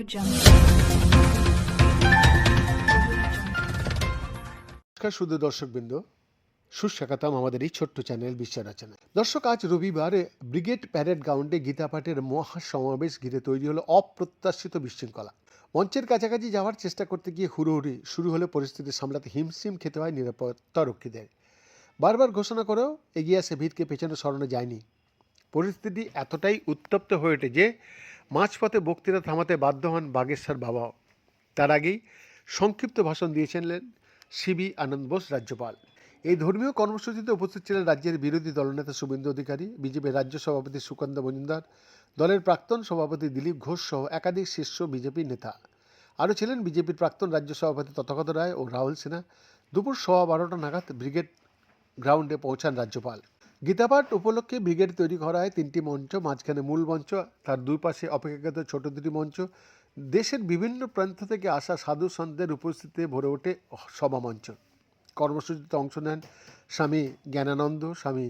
নমস্কার শুধু দর্শকবৃন্দ। সুস্বাগতম আমাদের এই ছোট্ট চ্যানেল বিশ্ব রচনা দর্শক, আজ রবিবার ব্রিগেড প্যারেড গ্রাউন্ডে গীতা পাঠের মহা সমাবেশ ঘিরে তৈরি হলো অপ্রত্যাশিত বিশৃঙ্খলা। মঞ্চের কাছাকাছি যাওয়ার চেষ্টা করতে গিয়ে হুড়োহুড়ি শুরু হলে পরিস্থিতি সামলাতে হিমশিম খেতে হয় নিরাপত্তা রক্ষীদের। বারবার ঘোষণা করেও এগিয়ে আসে ভিড়কে পেছনে সরানো যায়নি। পরিস্থিতি এতটাই উত্তপ্ত হয়ে ওঠে যে মাঝপথে বক্তৃতা থামাতে বাধ্য হন বাগেশ্বর বাবাও। তার আগেই সংক্ষিপ্ত ভাষণ দিয়েছিলেন সিবি আনন্দ বোস রাজ্যপাল। এই ধর্মীয় কর্মসূচিতে উপস্থিত ছিলেন রাজ্যের বিরোধী দলনেতা শুভেন্দু অধিকারী বিজেপির রাজ্য সভাপতি সুকান্ত মজুমদার, দলের প্রাক্তন সভাপতি দিলীপ ঘোষ সহ একাধিক শীর্ষ বিজেপি নেতা। আরও ছিলেন বিজেপির প্রাক্তন রাজ্য সভাপতি তথাগত রায় ও রাহুল সিনহা। দুপুর সোয়া বারোটা নাগাদ ব্রিগেড গ্রাউন্ডে পৌঁছান রাজ্যপাল। গীতাপাঠ উপলক্ষে ব্রিগেড তৈরি করা হয় তিনটি মঞ্চ, মাঝখানে মূল মঞ্চ, তার দুই পাশে অপেক্ষাকৃত ছোট দুটি মঞ্চ। দেশের বিভিন্ন প্রান্ত থেকে আসা সাধু সন্তের উপস্থিতিতে ভরে ওঠে সভামঞ্চ। কর্মসূচিতে অংশ নেন স্বামী জ্ঞানানন্দ, স্বামী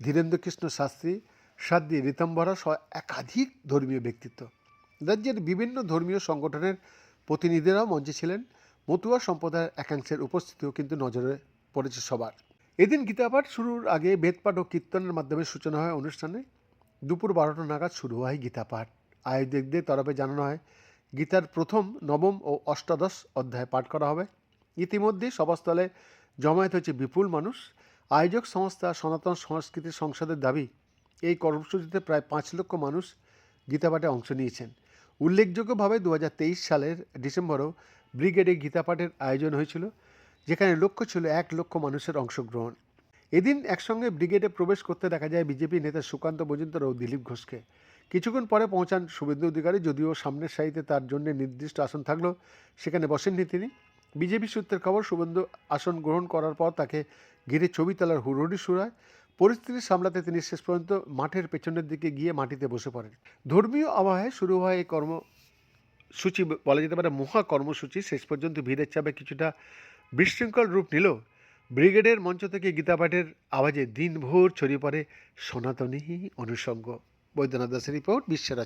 ধীরেন্দ্র কৃষ্ণ শাস্ত্রী, সাধ্বী রীতম্বরা সহ একাধিক ধর্মীয় ব্যক্তিত্ব। রাজ্যের বিভিন্ন ধর্মীয় সংগঠনের প্রতিনিধিরাও মঞ্চে ছিলেন। মতুয়া সম্প্রদায়ের একাংশের উপস্থিতিও কিন্তু নজরে পড়েছে সবার। এদিন গীতাপাঠ শুরুর আগে বেদপাঠ ও কীর্তনের মাধ্যমে সূচনা হয় অনুষ্ঠানে। দুপুর বারোটা নাগাদ শুরু হয় গীতাপাঠ আয়োজকদের তরফে জানানো হয়, গীতার প্রথম, নবম ও অষ্টাদশ অধ্যায় পাঠ করা হবে। ইতিমধ্যে সভাস্থলে জমায়েত হয়েছে বিপুল মানুষ। আয়োজক সংস্থা সনাতন সংস্কৃতি সংসদের দাবি, এই কর্মসূচিতে প্রায় পাঁচ লক্ষ মানুষ গীতাপাঠে অংশ নিয়েছেন। উল্লেখযোগ্যভাবে দু হাজার তেইশ সালের ডিসেম্বরও ব্রিগেডে গীতাপাঠের আয়োজন হয়েছিল। যেখানে লক্ষ্য ছিল এক লক্ষ মানুষের অংশগ্রহণ। এদিন একসঙ্গে ব্রিগেডে প্রবেশ করতে দেখা যায় বিজেপি নেতা সুকান্ত মজুমদার ও দিলীপ ঘোষকে। কিছুক্ষণ পরে পৌঁছান শুভেন্দু অধিকারী, যদিও সামনের সারিতে তার জন্য নির্দিষ্ট আসন থাকলেও সেখানে বসেননি তিনি। বিজেপি সূত্রের খবর, শুভেন্দু আসন গ্রহণ করার পর তাকে ঘিরে ছবি তোলার হুড়হুড়ি শুরায় পরিস্থিতি সামলাতে তিনি শেষ পর্যন্ত মাঠের পেছনের দিকে গিয়ে মাটিতে বসে পড়েন। ধর্মীয় আবহাওয়ায় শুরু হয় এই কর্মসূচি, বলা যেতে পারে মহা কর্মসূচি। শেষ পর্যন্ত ভিড়ের চাপে কিছুটা বিশৃঙ্খল রূপ নিল। ব্রিগেডের মঞ্চ থেকে গীতাপাঠের আওয়াজে দিনভর ছড়িয়ে পড়ে সনাতনী অনুষঙ্গ। বৈদ্যনাথ দাসের রিপোর্ট বিশ্বের